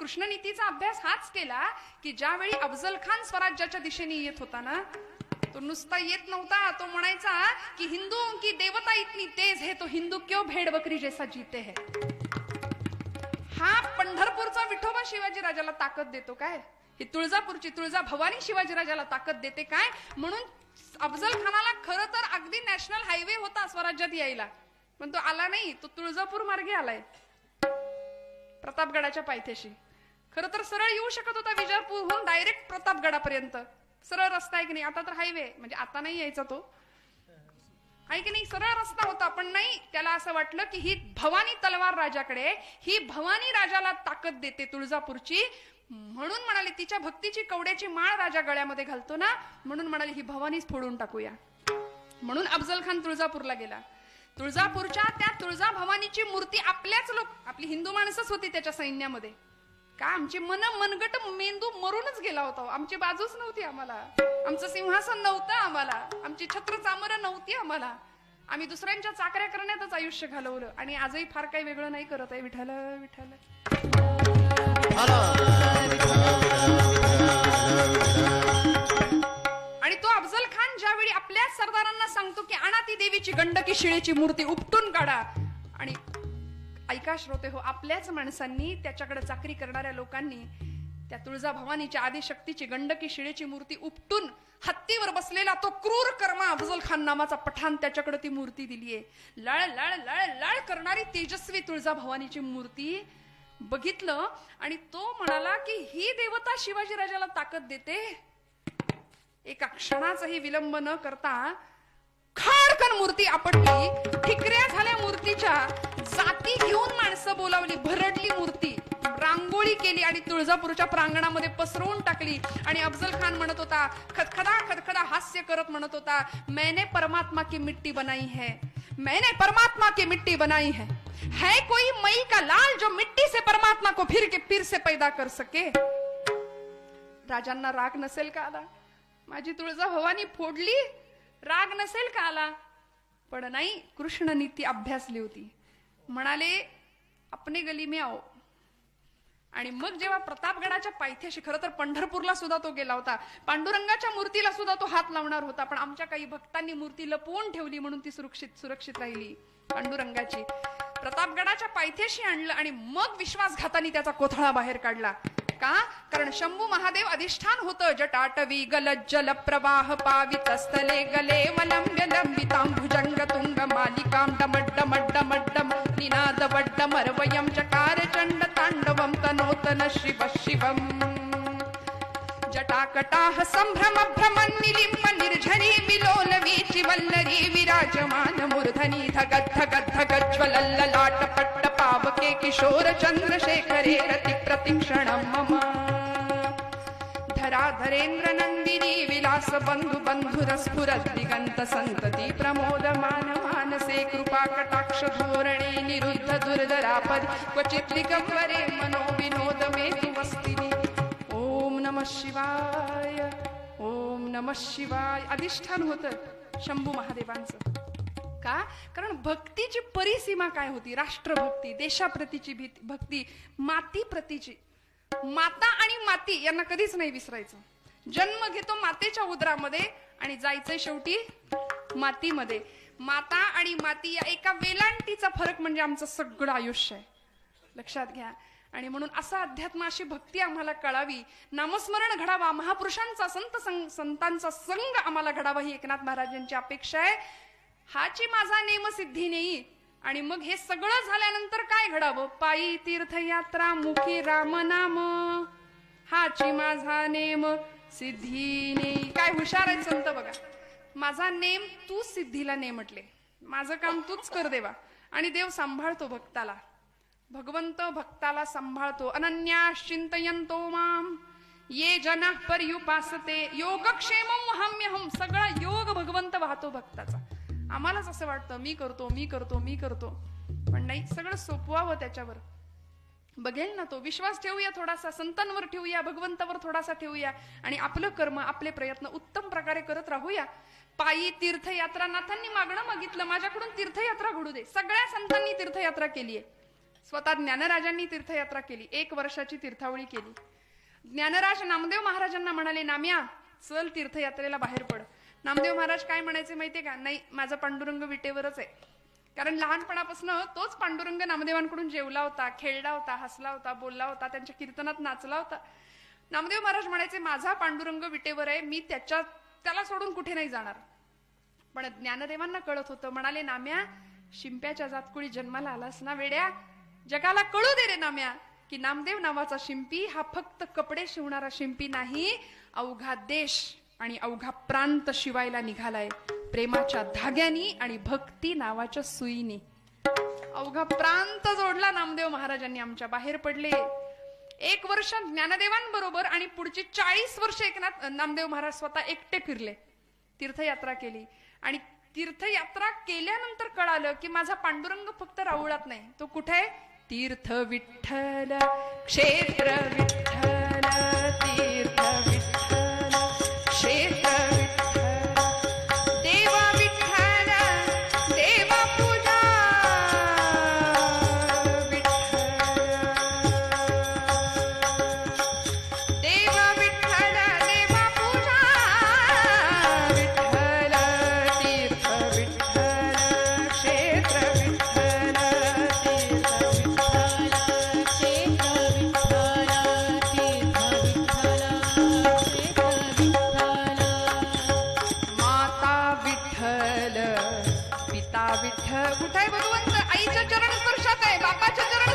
कृष्णनीतीचा अभ्यास हाच केला की ज्यावेळी अफजल खान स्वराज्याच्या दिशेने येत होता ना तो नुसता येत नव्हता. तो म्हणायचा की हिंदू की देवता इतनी तेज है तो हिंदू क्यों भेड़ बकरी जैसा जीते है? हा पंढरपूरचा विठोबा शिवाजी राजाला ताकद देतो काय? ही तुळजापूरची तुळजा भवानी शिवाजी राजाला ताकद देते काय? म्हणून अफजल खानाला खरं तर अगदी नॅशनल हायवे होता स्वराज्यात यायला. पण तो आला नाही तो तुळजापूर मार्गे आलाय. प्रतापगडाच्या पायथ्याशी. खरं तर सरळ येऊ शकत होता विजापूरहून डायरेक्ट प्रतापगडापर्यंत. सरळ रस्ता आहे की नाही? आता तर हायवे म्हणजे आता नाही यायचा तो. आहे की नाही? सरळ रस्ता होता पण नाही. त्याला असं वाटलं की ही भवानी तलवार राजाकडे ही भवानी राजाला ताकद देते तुळजापूरची. म्हणून म्हणाले तिच्या भक्तीची कवड्याची माळ राजा गळ्यामध्ये घालतो ना? म्हणून म्हणाले ही भवानीच फोडून टाकूया. म्हणून अफजल खान तुळजापूरला गेला. तुळजापूरच्या त्या तुळजा भवानीची मूर्ती आपल्याच लोक आपली हिंदू माणसंच होती त्याच्या सैन्यामध्ये. का आमचे मन मनगट मेंदू मरूनच गेला होता हो. आमची बाजूच नव्हती आम्हाला. आमचं सिंहासन नव्हतं आम्हाला. आमची छत्र चामरं नव्हती आम्हाला. आम्ही दुसऱ्यांच्या चाकऱ्या करण्यातच आयुष्य घालवलं. आणि आजही फार काही वेगळं नाही करत आहे. विठाल विठाल आणि तो अफजल खान ज्यावेळी आपल्याच सरदारांना सांगतो की आणा ती देवीची गंडकी शिळेची मूर्ती उपटून काढा. आणि ऐका श्रोते हो आपल्याच माणसांनी त्याच्याकडे चाकरी करणाऱ्या लोकांनी त्या तुळजा भवानीच्या आदिशक्तीची गंडकी शिळेची मूर्ती उपटून हत्तीवर बसलेला तो क्रूर कर्मा अफजल खान नामाचा पठाण त्याच्याकडे ती मूर्ती दिलीये. लळ लळ लळ लळ करणारी तेजस्वी तुळजा भवानीची मूर्ती बघितलं आणि तो म्हणाला की ही देवता शिवाजीराजाला ताकद देते. एका क्षणाचाही विलंब न करता खाडकन मूर्ती आपटली. ठिकऱ्या झाल्या मूर्तीच्या. जाती घेऊन माणसं बोलावली भरडली मूर्ती रांगोळी केली आणि तुळजापूरच्या प्रांगणामध्ये पसरवून टाकली. आणि अफजल खान म्हणत होता खदखदा खदखदा हास्य करत म्हणत होता मैंने परमात्मा की मिट्टी बनाई है मैंने परमात्मा की मिट्टी बनाई है है कोई मई का लाल जो मिट्टी से परमात्मा को फिर के फिर से पैदा कर सके? राजांना राग नसेल का आला? माझी तुळजा भवानी फोडली राग नसेल का आला? पण नाही कृष्ण नीती अभ्यासली होती म्हणाले अपने गली में आओ. आणि मग जेव्हा प्रतापगडाच्या पायथ्याशी खरं तर पंढरपूरला सुद्धा तो गेला होता. पांडुरंगाच्या मूर्तीला सुद्धा तो हात लावणार होता पण आमच्या काही भक्तांनी मूर्ती लपवून ठेवली म्हणून ती सुरक्षित सुरक्षित राहिली पांडुरंगाची. प्रतापगडाच्या पायथ्याशी आणलं आणि मग विश्वासघाताने त्याचा कोथळा बाहेर काढला. का? कारण शंभू महादेव अधिष्ठान होतं. जटाटवी गलज्जल प्रवाह पावित स्थले गले वलंब्य लंबितां भुजंग तुंग मालिकां डमड डमड डमड डम निनाद वड्डमरवयं चकार चंड तांडवम तनोतन शिव शिवम। जटाकटाह संभ्रम भ्रमन निलिम्ब निर्झरी विलोल वीचि वल्लरी विराजमान मूर्धनी धगद्ध पट्ट किशोर चन्द्रशेखरे रति प्रतिक्षणं मम। धराधरेन्द्र नन्दिनी विलास बन्धु बन्धुर स्फुरद् दिगन्त सन्तति प्रमोदमान मानसे कृपा कटाक्ष धोरणे निरुद्ध दुर्धरापदि क्वचित् दिगम्बरे मनो विनोद मे तु वस्तिनि ओम शिवाय ॐ नमः शिवाय। अधिष्ठान होत शंभू महादेवांचं। का? कारण भक्तीची परिसीमा काय होती? राष्ट्रभक्ती देशाप्रतीची भीती भक्ती माती प्रतीची माता आणि माती यांना कधीच नाही विसरायचं. जन्म घेतो मातेच्या उदरामध्ये आणि जायचंय शेवटी मातीमध्ये. माता आणि माती या एका वेलांटीचा फरक म्हणजे आमचं सगळं आयुष्य आहे. लक्षात घ्या. आणि म्हणून असा अध्यात्म अशी भक्ती आम्हाला कळावी. नामस्मरण घडावा. महापुरुषांचा संत संग संतांचा संघ आम्हाला घडावा ही एकनाथ महाराजांची अपेक्षा आहे. हाची माझा नेमसिद्धी नेई. आणि मग हे सगळं झाल्यानंतर काय घडावं? पायी तीर्थयात्रा मुखी रामनाम. हाची माझा नेम सिद्धी नेई. काय हुशार आहे संत बघा. माझा नेम तू सिद्धीला ने म्हटले माझं काम तूच कर देवा. आणि देव सांभाळतो भक्ताला. भगवंत भक्ताला सांभाळतो. अनन्या चिंतयंतो माम. ये जना पर्युपासते. योगक्षेमम हम्यहम सगळा योग भगवंत वाहतो भक्ताचा. आम्हालाच असं वाटतं मी करतो मी करतो मी करतो. पण नाही सगळं सोपवावं त्याच्यावर. बघेल ना तो विश्वास ठेवूया थोडासा संतांवर ठेवूया भगवंतावर थोडासा ठेवूया आणि आपलं कर्म आपले प्रयत्न उत्तम प्रकारे करत राहूया. पायी तीर्थयात्रा नाथांनी मागणं मागितलं माझ्याकडून तीर्थयात्रा घडू दे. सगळ्या संतांनी तीर्थयात्रा केलीये. स्वतः ज्ञानराजांनी तीर्थयात्रा केली एक वर्षाची तीर्थावळी केली. ज्ञानराज नामदेव महाराजांना म्हणाले नाम्या चल तीर्थयात्रेला बाहेर पड. नामदेव महाराज काय म्हणायचे माहितीये का? नाही माझा पांडुरंग विटेवरच आहे. कारण लहानपणापासून तोच पांडुरंग नामदेवांकडून जेवला होता खेळला होता हसला होता बोलला होता त्यांच्या कीर्तनात नाचला होता. नामदेव महाराज म्हणायचे माझा पांडुरंग विटेवर आहे मी त्याच्या त्याला सोडून कुठे नाही जाणार. पण ज्ञानदेवांना कळत होतं म्हणाले नाम्या शिंप्याच्या जातकुळी जन्माला आलास ना वेड्या? जगाला कळू दे रे नाम्या की नामदेव नावाचा शिंपी हा फक्त कपडे शिवणारा शिंपी नाही अवघा देश. आणि अवघा प्रांत शिवायला निघालाय. प्रेमाच्या धाग्यानी आणि भक्ती नावाच्या सुईनी. अवघा प्रांत जोडला नामदेव महाराजांनी आमच्या बाहेर पडले. एक वर्ष ज्ञानदेवांबरोबर आणि पुढची चाळीस वर्ष एकनाथ नामदेव महाराज स्वतः एकटे फिरले. तीर्थयात्रा केली. आणि तीर्थयात्रा केल्यानंतर कळालं की माझा पांडुरंग फक्त राऊळात नाही. तो कुठे? आहे तीर्थ विठ्ठल क्षेत्र विठ्ठल तीर्थ विठ्ठल. कुठे भगवंत? आईच्या चरण स्पर्शात आहे. बापाच्या चरण